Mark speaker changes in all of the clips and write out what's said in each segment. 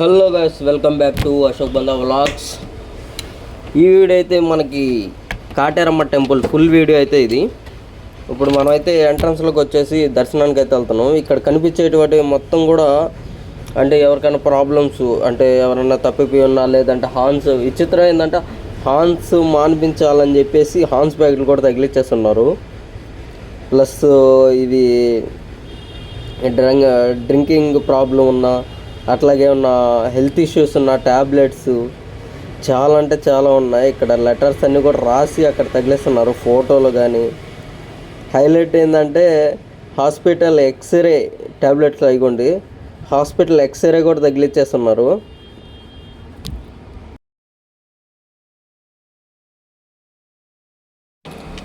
Speaker 1: Hello guys welcome back to Ashok Banda vlogs ఈ video అయితే మనకి కాటేరమ్మ టెంపుల్ ఫుల్ వీడియో అయితే ఇది. ఇప్పుడు మనం అయితే ఎంట్రన్స్లోకి వచ్చేసి దర్శనానికి అయితే వెళ్తున్నాం. ఇక్కడ కనిపించేటువంటి మొత్తం కూడా అంటే ఎవరికైనా ప్రాబ్లమ్స్ అంటే ఎవరైనా తప్పిపోయి ఉన్నా లేదంటే హాన్స్ విచిత్రం ఏంటంటే హాన్స్ మాన్పించాలని చెప్పేసి హార్న్స్ ప్యాకెట్లు కూడా తగిలిచ్చేస్తున్నారు. ప్లస్ ఇది డ్రింక్ డ్రింకింగ్ ప్రాబ్లం ఉన్నా అట్లాగే ఉన్న హెల్త్ ఇష్యూస్ ఉన్న ట్యాబ్లెట్స్ చాలా అంటే చాలా ఉన్నాయి. ఇక్కడ లెటర్స్ అన్నీ కూడా రాసి అక్కడ తగిలేస్తున్నారు. ఫోటోలు కానీ హైలైట్ ఏంటంటే హాస్పిటల్ ఎక్స్రే ట్యాబ్లెట్స్ అయికోండి హాస్పిటల్ ఎక్స్రే కూడా తగిలిచ్చేస్తున్నారు.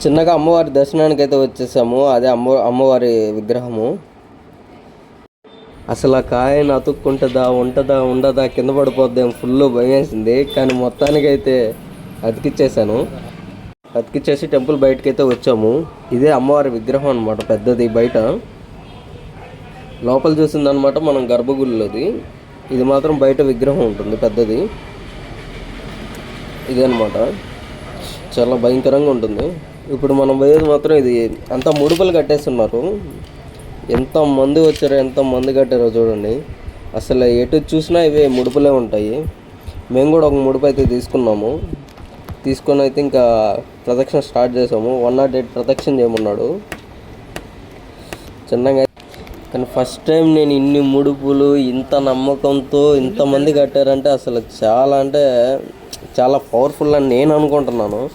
Speaker 1: చిన్నగా అమ్మవారి దర్శనానికి అయితే వచ్చేసాము. అదే అమ్మ అమ్మవారి విగ్రహము. అసలు ఆ కాయను అతుక్కుంటుందా ఉంటుందా ఉండదా కింద పడిపోద్దాం ఫుల్ భయం వేసింది కానీ మొత్తానికి అయితే అతికిచ్చేసాను. అతికిచ్చేసి టెంపుల్ బయటకి అయితే వచ్చాము. ఇదే అమ్మవారి విగ్రహం అనమాట పెద్దది బయట. లోపల చూసిందనమాట మనం గర్భగుడిలోది. ఇది మాత్రం బయట విగ్రహం ఉంటుంది పెద్దది. ఇదే చాలా భయంకరంగా ఉంటుంది. ఇప్పుడు మనం పోయేది మాత్రం ఇది అంతా ముడుపులు కట్టేస్తున్నారు. ఎంత మంది వచ్చారో ఎంత మంది కట్టారో చూడండి. అసలు ఎటు చూసినా ఇవే ముడుపులే ఉంటాయి. మేము కూడా ఒక ముడుపు అయితే తీసుకున్నాము. తీసుకొని అయితే ఇంకా ప్రదక్షిణ స్టార్ట్ చేసాము. వన్ నాట్ ఎయిట్ ప్రదక్షిణ చేయమన్నాడు. చిన్నగా కానీ ఫస్ట్ టైం నేను ఇన్ని ముడుపులు ఇంత నమ్మకంతో ఇంతమంది కట్టారంటే అసలు చాలా అంటే చాలా పవర్ఫుల్ అని నేను అనుకుంటున్నాను.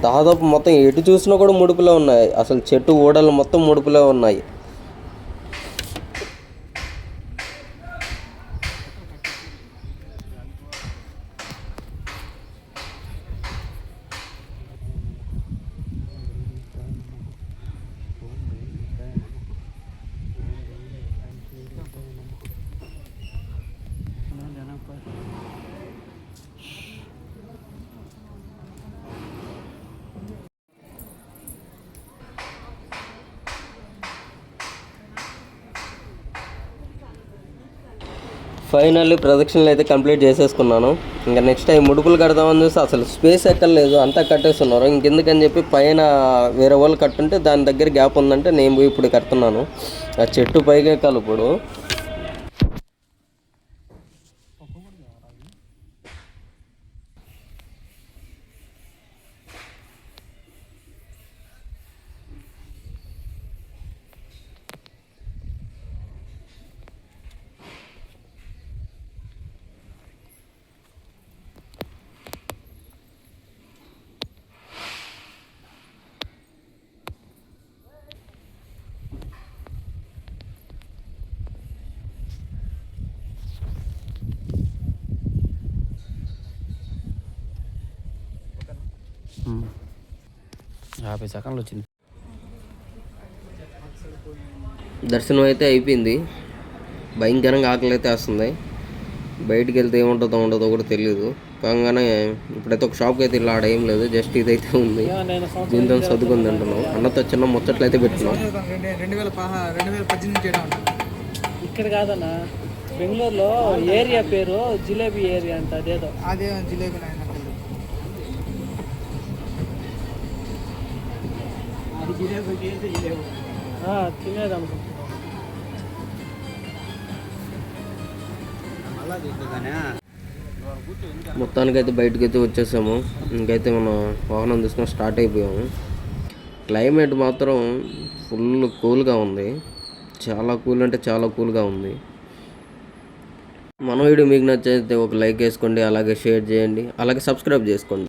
Speaker 1: దాదాపు మొత్తం ఎటు చూసినా కూడా ముడుపులే ఉన్నాయి. అసలు చెట్టు ఊడలు మొత్తం ముడుపులే ఉన్నాయి. ఫైనల్లీ ప్రొజెక్షన్లు అయితే కంప్లీట్ చేసేసుకున్నాను. ఇంకా నెక్స్ట్ టైం ముడుపులు కడదామని చూస్తే అసలు స్పేస్ ఎక్కర్లేదు. అంతా కట్టేస్తున్నారు. ఇంకెందుకని చెప్పి పైన వేరే వాళ్ళు కట్టుంటే దాని దగ్గర గ్యాప్ ఉందంటే నేను ఇప్పుడు కడుతున్నాను. ఆ చెట్టు పైగా ఎక్కాలి ఇప్పుడు
Speaker 2: యాభై సెకండ్లు వచ్చింది.
Speaker 1: దర్శనం అయితే అయిపోయింది. భయంకరంగా ఆకలి అయితే వేస్తుంది. బయటికి వెళ్తే ఏముంటుందో ఉండదో కూడా తెలియదు కాగానే ఇప్పుడైతే ఒక షాప్కి అయితే ఇలా ఆడ ఏం లేదు. జస్ట్ ఇదైతే ఉంది. దీంతో చదువుకుంది అంటున్నాం అన్నతో చిన్న ముచ్చట్లు అయితే పెట్టుకున్నాం.
Speaker 3: చేయడం
Speaker 4: ఇక్కడ కాదన్న బెంగళూరులో ఏరియా పేరు జిలేబీ ఏరియా అంట అదేదో.
Speaker 3: అదే జిలేబీ
Speaker 4: తినేది
Speaker 1: మొత్తానికి అయితే బయటకు అయితే వచ్చేసాము. ఇంకైతే మనం వాహనం తీసుకొని స్టార్ట్ అయిపోయాము. క్లైమేట్ మాత్రం ఫుల్ కూల్గా ఉంది. చాలా కూల్ అంటే చాలా కూల్గా ఉంది. మన వీడియో మీకు నచ్చితే ఒక లైక్ వేసుకోండి అలాగే షేర్ చేయండి అలాగే సబ్స్క్రైబ్ చేసుకోండి.